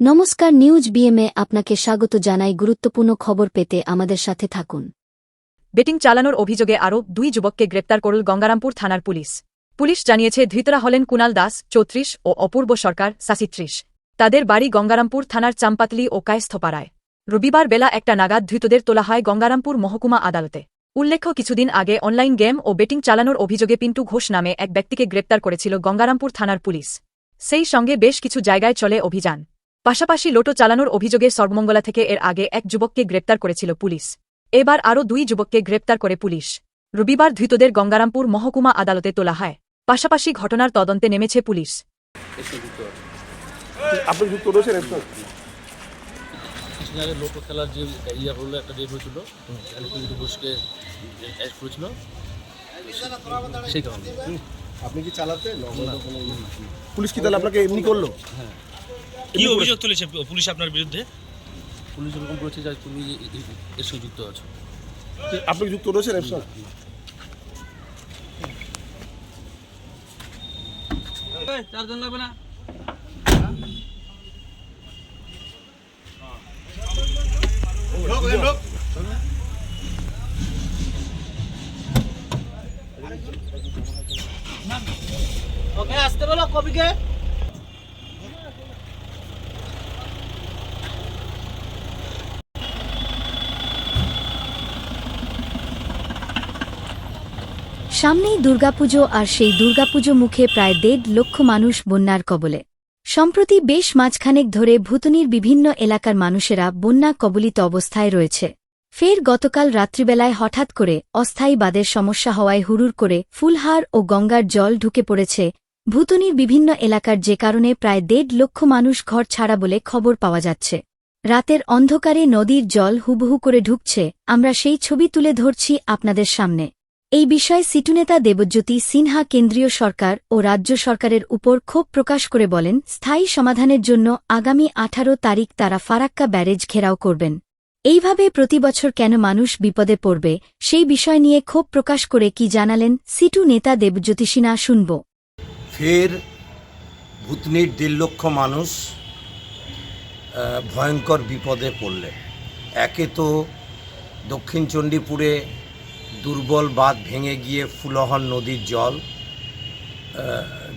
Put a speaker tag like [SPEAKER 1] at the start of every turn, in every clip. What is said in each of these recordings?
[SPEAKER 1] নমস্কার news BMA আপনাকে স্বাগত জানাই গুরুত্বপূর্ণ খবর পেতে আমাদের সাথে থাকুন।
[SPEAKER 2] বেটিং চালানোর অভিযোগে আরও দুই যুবককে গ্রেপ্তার করল গঙ্গারামপুর থানার পুলিশ। পুলিশ জানিয়েছে ধৃতরা হলেন কুনাল দাস, চৌত্রিশ, ও অপূর্ব সরকার সাসিত্রিশ তাদের বাড়ি গঙ্গারামপুর থানার চাম্পাতলি ও কায়স্থপাড়ায়। রবিবার বেলা একটা নাগাদ ধৃতদের তোলা হয় গঙ্গারামপুর মহকুমা আদালতে। উল্লেখ্য, কিছুদিন আগে অনলাইন গেম ও বেটিং চালানোর অভিযোগে পিন্টু ঘোষ নামে এক ব্যক্তিকে গ্রেপ্তার করেছিল গঙ্গারামপুর থানার পুলিশ। সেই সঙ্গে বেশ কিছু জায়গায় চলে অভিযান। পাশাপাশি লোটো চালানোর অভিযোগে সর্বমঙ্গলা থেকে এর আগে এক যুবককে গ্রেপ্তার করেছিল পুলিশ। এবার আরও দুই যুবককে গ্রেপ্তার করে পুলিশ। রবিবার ধৃতদের গঙ্গারামপুর মহকুমা আদালতে তোলা হয়। পাশাপাশি ঘটনার তদন্তে নেমেছে পুলিশ।
[SPEAKER 3] আপনি যুক্ত রয়েছেন এর সঙ্গে?
[SPEAKER 4] কিছুদিন আগে লোক খেলার যে ইয়া হলো একটা ডেট হয়েছিল ঘোষকে অ্যাড করেছিল। সেই কারণে।
[SPEAKER 3] আপনি কি চালাতেন পুলিশ কি তাহলে আপনাকে এমনি করল?
[SPEAKER 5] কি অভিযোগ তুলেছে পুলিশ আপনার বিরুদ্ধে?
[SPEAKER 4] পুলিশ এরকম বলেছে যে তুমি এর সঙ্গে যুক্ত আছো।
[SPEAKER 3] আপনি যুক্ত রয়েছেন এর সঙ্গে?
[SPEAKER 4] চারজন লাগবে না?
[SPEAKER 6] ওকে আসতে বলো কবিকে।
[SPEAKER 1] সামনেই দুর্গাপুজো আর সেই দুর্গাপুজো মুখে প্রায় দেড় লক্ষ মানুষ বন্যার কবলে। সম্প্রতি বেশ মাঝখানেক ধরে ভুতনির বিভিন্ন এলাকার মানুষেরা বন্যা কবলিত অবস্থায় রয়েছে। ফের গতকাল রাত্রিবেলায় হঠাৎ করে অস্থায়ী বাদের সমস্যা হওয়ায় হুড়ুর করে ফুলহার ও গঙ্গার জল ঢুকে পড়েছে। ভুতনির বিভিন্ন এলাকার যে কারণে প্রায় দেড় লক্ষ মানুষ ঘর ছাড়া বলে খবর পাওয়া যাচ্ছে। রাতের অন্ধকারে নদীর জল হুবহু করে ঢুকছে। আমরা সেই ছবি তুলে ধরছি আপনাদের সামনে। এই বিষয়ে সিটুনেতা দেবজ্যোতি সিনহা কেন্দ্রীয় সরকার ও রাজ্য সরকারের উপর ক্ষোভ প্রকাশ করে বলেন, স্থায়ী সমাধানের জন্য আগামী আঠারো তারিখ তারা ফারাক্কা ব্যারেজ ঘেরাও করবেন। এইভাবে প্রতিবছর কেন মানুষ বিপদে পড়বে, সেই বিষয় নিয়ে ক্ষোভ প্রকাশ করে কি জানালেন সিটু নেতা দেবজ্যোতি সিনহা শুনব।
[SPEAKER 7] ফের ভূতনির দেড় লক্ষ মানুষ ভয়ঙ্কর বিপদে পড়লেন। একে তো দক্ষিণ চণ্ডীপুরে দুর্বল বাঁধ ভেঙে গিয়ে ফুলহর নদীর জল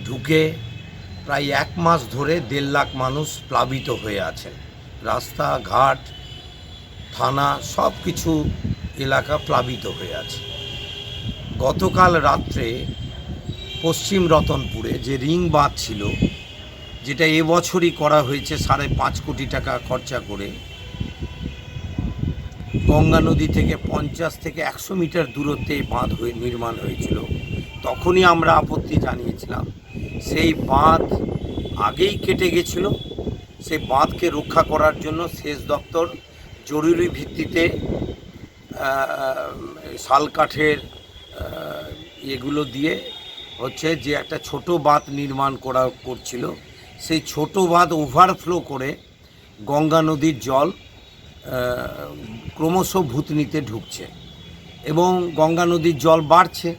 [SPEAKER 7] ঢুকে প্রায় এক মাস ধরে দেড় লাখ মানুষ প্লাবিত হয়ে আছেন। রাস্তাঘাট থানা সব কিছু এলাকা প্লাবিত হয়ে আছে। গতকাল রাত্রে পশ্চিম রতনপুরে যে রিং বাঁধ ছিল, যেটা এবছরই করা হয়েছে সাড়ে পাঁচ কোটি টাকা খরচা করে গঙ্গা নদী থেকে পঞ্চাশ থেকে একশো মিটার দূরত্বে বাঁধ হয়ে নির্মাণ হয়েছিল। তখনই আমরা আপত্তি জানিয়েছিলাম। সেই বাঁধ আগেই কেটে গেছিল। সেই বাঁধকে রক্ষা করার জন্য সেচ দপ্তর জরুরি ভিত্তিতে শাল কাঠের এগুলো দিয়ে হচ্ছে যে একটা ছোট বাঁধ নির্মাণ করা করছিল। সেই ছোট বাঁধ ওভারফ্লো করে গঙ্গা নদীর জল ক্রমশ ভূতনিতে ঢুকছে এবং গঙ্গা নদীর জল বাড়ছে।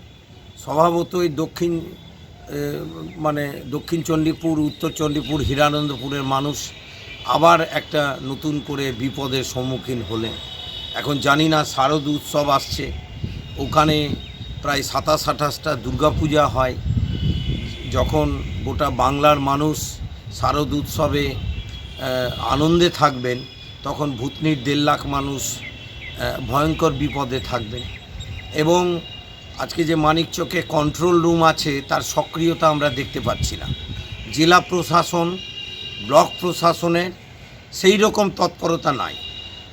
[SPEAKER 7] স্বভাবতই দক্ষিণ মানে দক্ষিণ চণ্ডীপুর, উত্তর চণ্ডীপুর, হীরানন্দপুরের মানুষ আবার একটা নতুন করে বিপদের সম্মুখীন হলেন। এখন জানি না, শারদ উৎসব আসছে। ওখানে প্রায় সাতাশ আঠাশটা দুর্গাপূজা হয়। যখন গোটা বাংলার মানুষ শারদ উৎসবে আনন্দে থাকবেন তখন ভূতনির দেড় লাখ মানুষ ভয়ঙ্কর বিপদে থাকবে এবং আজকে যে মানিক মানিকচকে কন্ট্রোল রুম আছে, তার সক্রিয়তা আমরা দেখতে পাচ্ছি না। জেলা প্রশাসন, ব্লক প্রশাসনের সেই রকম তৎপরতা নাই।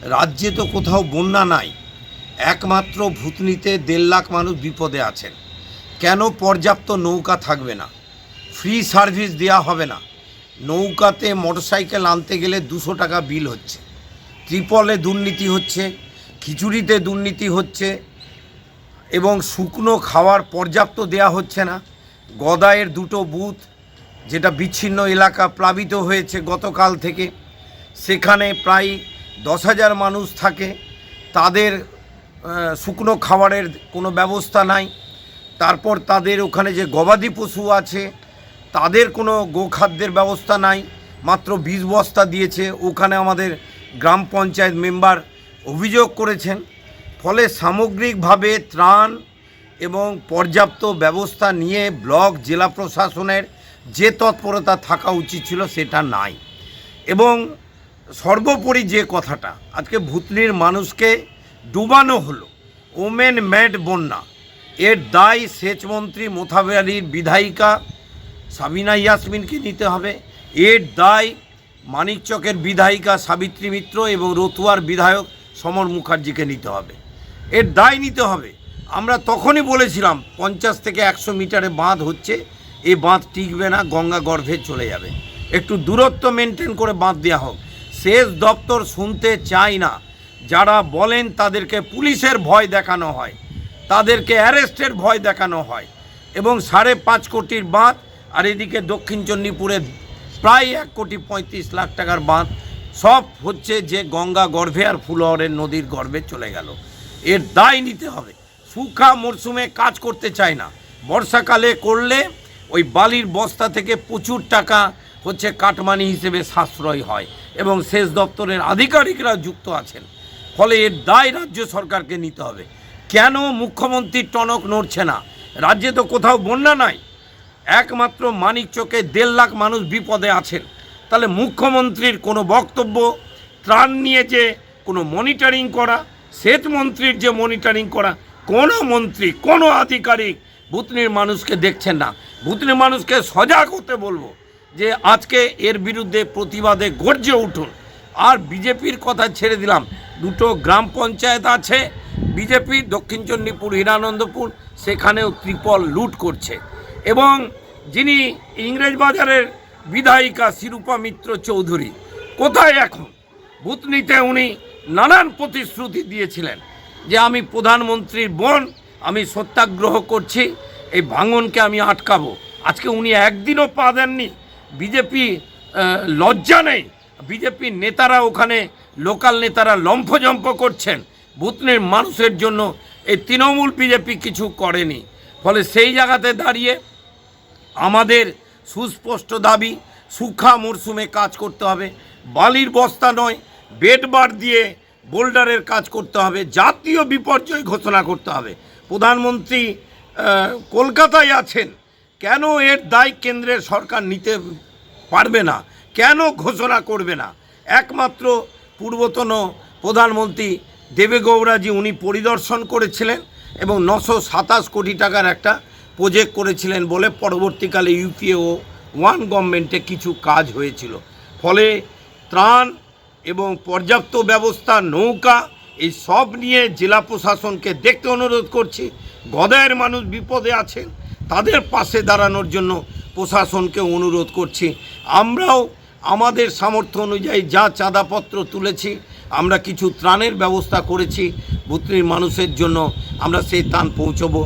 [SPEAKER 7] রাজ্যে তো কোথাও বন্যা নাই। একমাত্র ভূতনিতে দেড় লাখ মানুষ বিপদে আছেন। কেন পর্যাপ্ত নৌকা থাকবে না? ফ্রি সার্ভিস দেওয়া হবে না। নৌকাতে মোটরসাইকেল আনতে গেলে দুশো টাকা বিল হচ্ছে। ত্রিপলে দুর্নীতি হচ্ছে, খিচুড়িতে দুর্নীতি হচ্ছে এবং শুকনো খাওয়ার পর্যাপ্ত দেয়া হচ্ছে না। গদায়ের দুটো বুথ, যেটা বিচ্ছিন্ন এলাকা প্লাবিত হয়েছে গতকাল থেকে, সেখানে প্রায় দশ হাজার মানুষ থাকে। তাদের শুকনো খাবারের কোনো ব্যবস্থা নাই। তারপর তাদের ওখানে যে গবাদি পশু আছে, তাদের কোনো গোখাদ্যের ব্যবস্থা নাই। মাত্র বিশ বস্তা দিয়েছে। ওখানে আমাদের গ্রাম পঞ্চায়েত মেম্বার অভিযোগ করেছেন, ফলে সামগ্রিকভাবে ত্রাণ এবং পর্যাপ্ত ব্যবস্থা নিয়ে ব্লক জেলা প্রশাসনের যে তৎপরতা থাকা উচিত ছিল সেটা নাই। এবং সর্বোপরি যে কথাটা, আজকে ভুতনির মানুষকে ডুবানো হলো, ওমেন ম্যাড বন্যা, এর দায় সেচমন্ত্রী মোথাবাড়ির বিধায়িকা সাবিনা ইয়াসমিনকে নিতে হবে, এর দায় মানিকচকের বিধায়িকা সাবিত্রী মিত্র এবং রতুয়ার বিধায়ক সমর মুখার্জিকে নিতে হবে। এর দায় নিতে হবে। আমরা তখনই বলেছিলাম, পঞ্চাশ থেকে একশো মিটারে বাঁধ হচ্ছে, এই বাঁধ টিকবে না, গঙ্গা গর্ভে চলে যাবে। একটু দূরত্ব মেনটেন করে বাঁধ দেওয়া হোক। শেষ দপ্তর শুনতে চায় না। যারা বলেন তাদেরকে পুলিশের ভয় দেখানো হয়, তাদেরকে অ্যারেস্টের ভয় দেখানো হয় এবং সাড়ে পাঁচ কোটির বাঁধ আর এদিকে দক্ষিণ চণ্ডীপুরে প্রায় এক কোটি পঁয়ত্রিশ লাখ টাকার বাঁধ সব হচ্ছে যে গঙ্গা গর্ভে আর ফুলহরের নদীর গর্ভে চলে গেল। এর দায় নিতে হবে। শুখা মরশুমে কাজ করতে চায় না। বর্ষাকালে করলে ওই বালির বস্তা থেকে প্রচুর টাকা হচ্ছে কাটমানি হিসেবে সাশ্রয় হয় এবং সেচ দপ্তরের আধিকারিকরা যুক্ত আছেন। ফলে এর দায় রাজ্য সরকারকে নিতে হবে। কেন মুখ্যমন্ত্রীর টনক নড়ছে না? রাজ্যে তো কোথাও বন্যা নাই। একমাত্র মানিক চোখে দেড় লাখ মানুষ বিপদে আছেন। তাহলে মুখ্যমন্ত্রীর কোনো বক্তব্য, ত্রাণ নিয়ে যে কোনো মনিটরিং করা সেচ মন্ত্রীর যে মনিটরিং করা, কোনো মন্ত্রী, কোনো আধিকারিক ভুতনির মানুষকে দেখছেন না। ভুতনির মানুষকে সজাগ হতে বলব যে আজকে এর বিরুদ্ধে প্রতিবাদে গর্জে উঠুন। আর বিজেপির কথা ছেড়ে দিলাম। দুটো গ্রাম পঞ্চায়েত আছে, বিজেপি, দক্ষিণ চণ্ডীপুর হীরানন্দপুর, সেখানেও ত্রিপল লুট করছে। এবং যিনি ইংরেজ বাজারের বিধায়িকা শিরূপা মিত্র চৌধুরী, কোথায় এখন? ভূতনিতে উনি নানান প্রতিশ্রুতি দিয়েছিলেন যে আমি প্রধানমন্ত্রীর বোন, আমি সত্যাগ্রহ করছি, এই ভাঙনকে আমি আটকাবো। আজকে উনি একদিনও পা দেননি। বিজেপি লজ্জা নেই। বিজেপির নেতারা ওখানে, লোকাল নেতারা লম্ফজম্প করছেন। ভূতনির মানুষের জন্য এই তৃণমূল বিজেপি কিছু করেনি। ফলে সেই জায়গাতে দাঁড়িয়ে আমাদের সুস্পষ্ট দাবি, সুখা মরশুমে কাজ করতে হবে। বালির বস্তা নয়, বেড বার দিয়ে বোল্ডারের কাজ করতে হবে। জাতীয় বিপর্যয় ঘোষণা করতে হবে। প্রধানমন্ত্রী কলকাতায় আছেন। কেন এর দায় কেন্দ্রের সরকার নিতে পারবে না? কেন ঘোষণা করবে না? একমাত্র পূর্বতন প্রধানমন্ত্রী দেবেগৌড়াজি, উনি পরিদর্শন করেছিলেন এবং নশো সাতাশ কোটি টাকার একটা প্রজেক্ট করেছিলেন বলে পরবর্তীকালে ইউপিএ ও ওয়ান গভর্নমেন্টে কিছু কাজ হয়েছিল। ফলে ত্রাণ এবং পর্যাপ্ত ব্যবস্থা, নৌকা, এই সব নিয়ে জেলা প্রশাসনকে দেখতে অনুরোধ করছি। গদায়ের মানুষ বিপদে আছেন, তাদের পাশে দাঁড়ানোর জন্য প্রশাসনকে অনুরোধ করছি। আমরাও আমাদের সামর্থ্য অনুযায়ী যা চাঁদাপত্র তুলেছি, আমরা কিছু ত্রাণের ব্যবস্থা করেছি ভুতনির মানুষের জন্য আমরা সেই ত্রাণ পৌঁছবো।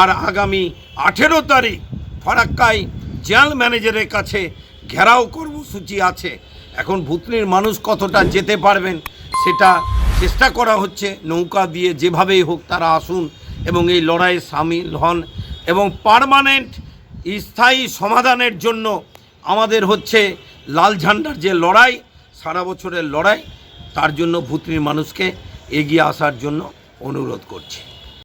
[SPEAKER 7] আর আগামী আঠেরো তারিখ ফারাক্কায় জেল ম্যানেজারের কাছে ঘেরাও কর্মসূচি আছে। এখন ভুতনির মানুষ কতটা যেতে পারবেন সেটা চেষ্টা করা হচ্ছে। নৌকা দিয়ে যেভাবেই হোক তারা আসুন এবং এই লড়াইয়ে সামিল হন এবং পার্মানেন্ট স্থায়ী সমাধানের জন্য আমাদের হচ্ছে লাল ঝান্ডার যে লড়াই, সারা বছরের লড়াই, তার জন্য ভুতনির মানুষকে এগিয়ে আসার জন্য অনুরোধ করছি।